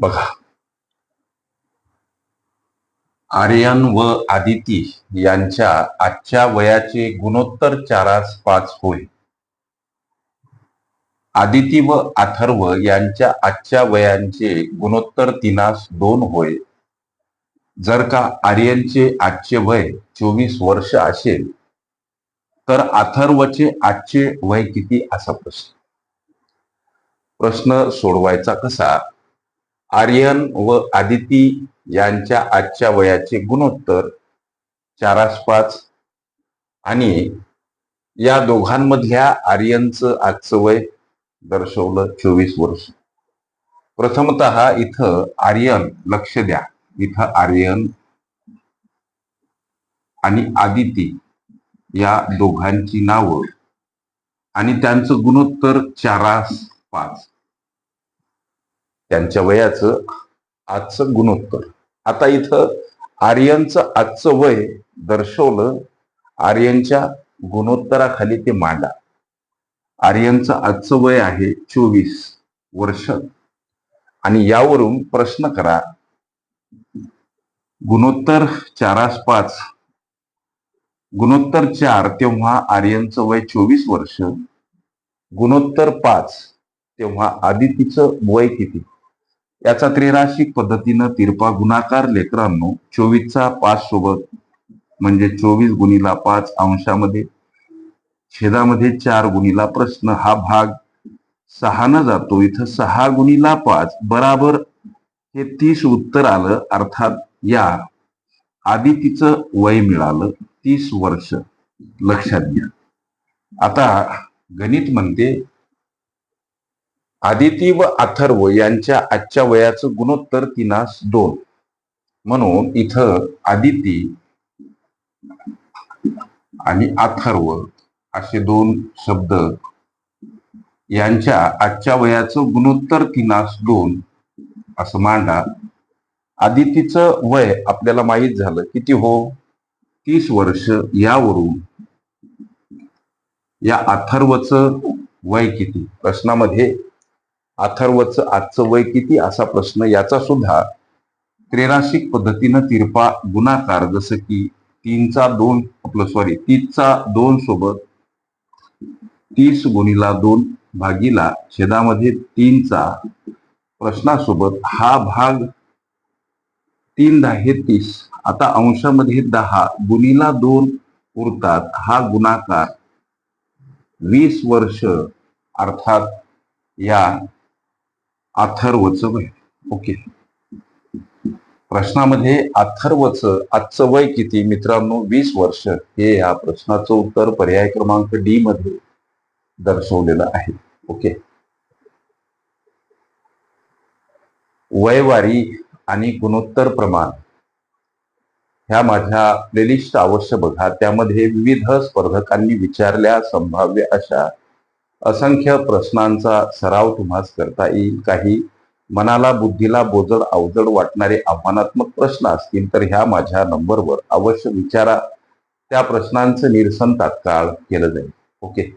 बघा. आर्यन व आदिती यांच्या आजच्या वयाचे गुणोत्तर चारास पाच होय आदिती व अथर्व यांच्या आजच्या वयांचे गुणोत्तर तीनास दोन होय जर का आर्यनचे आजचे वय चोवीस वर्ष असेल तर अथर्वचे आजचे वय किती? असा प्रश्न. प्रश्न सोडवायचा कसा? आर्यन व आदिती यांच्या आजच्या वयाचे गुणोत्तर चारास पाच. आणि या दोघांमधल्या आर्यनचं आजचं वय दर्शवलं चोवीस वर्ष. प्रथमत इथं आर्यन लक्ष द्या. इथं आर्यन आणि आदिती या दोघांची नावं. आणि त्यांचं गुणोत्तर चारास पाच. त्यांच्या वयाचं आजचं गुणोत्तर. आता इथं आर्यनचं आजचं वय दर्शवलं आर्यनच्या गुणोत्तराखाली ते मांडा. आर्यनचं आजचं वय आहे चोवीस वर्ष. आणि यावरून प्रश्न करा गुणोत्तर चारास पाच गुणोत्तर चार तेव्हा आर्यनचं वय चोवीस वर्ष गुणोत्तर पाच तेव्हा आदितीचं वय किती? याचा त्रिराशिक पद्धतीनं तिरपा गुणाकार लेकरांनो चोवीसचा पाच सोबत म्हणजे चोवीस गुणीला पाच अंशामध्ये छेदामध्ये चार गुणीला प्रश्न. हा भाग सहानं जातो. इथं सहा गुणीला पाच बराबर हे तीस उत्तर आलं. अर्थात या आधी तिचं वय मिळालं तीस वर्ष. लक्षात घ्या. आता गणित म्हणते आदिती व अथर्व यांच्या आजच्या वयाचं गुणोत्तर तिनास दोन. म्हणून इथं आदिती आणि अथर्व असे दोन शब्द यांच्या आजच्या वयाचं गुणोत्तर तिनास दोन असं मांडा आदितीचं वय आपल्याला माहीत झालं. किती हो? तीस वर्ष यावरून या अथर्वचं वय किती? प्रश्नामध्ये अथर्वचं आजचं वय किती असा प्रश्न याचा सुद्धा त्रेराशिक पद्धतीनं तिरपा गुणाकार जसं की तीनचा दोन आपलं सॉरी तीसचा दोन सोबत तीस गुणीला दोन भागीला छेदामध्ये तीनचा प्रश्नासोबत हा भाग तीन दहा हे तीस. आता अंशामध्ये दहा गुणीला दोन उरतात. हा गुणाकार वीस वर्ष अर्थात या अथर्वचं वय. ओके. प्रश्नामध्ये अथर्वचं आजचं वय किती? मित्रांनो वीस वर्ष. हे या प्रश्नाचं उत्तर पर्याय क्रमांक डी मध्ये दर्शवलेलं आहे. ओके. वयवारी आणि गुणोत्तर प्रमाण. ह्या माझ्या प्लेलिस्ट अवश्य बघा. त्यामध्ये विविध स्पर्धकांनी विचारल्या संभाव्य अशा असंख्य प्रश्नांचा सराव तुम्हास करता येईल. काही मनाला बुद्धीला बोजड अवजड वाटणारे आव्हानात्मक प्रश्न असतील तर ह्या माझ्या नंबरवर अवश्य विचारा. त्या प्रश्नांचं निरसन तात्काळ केलं जाईल. ओके?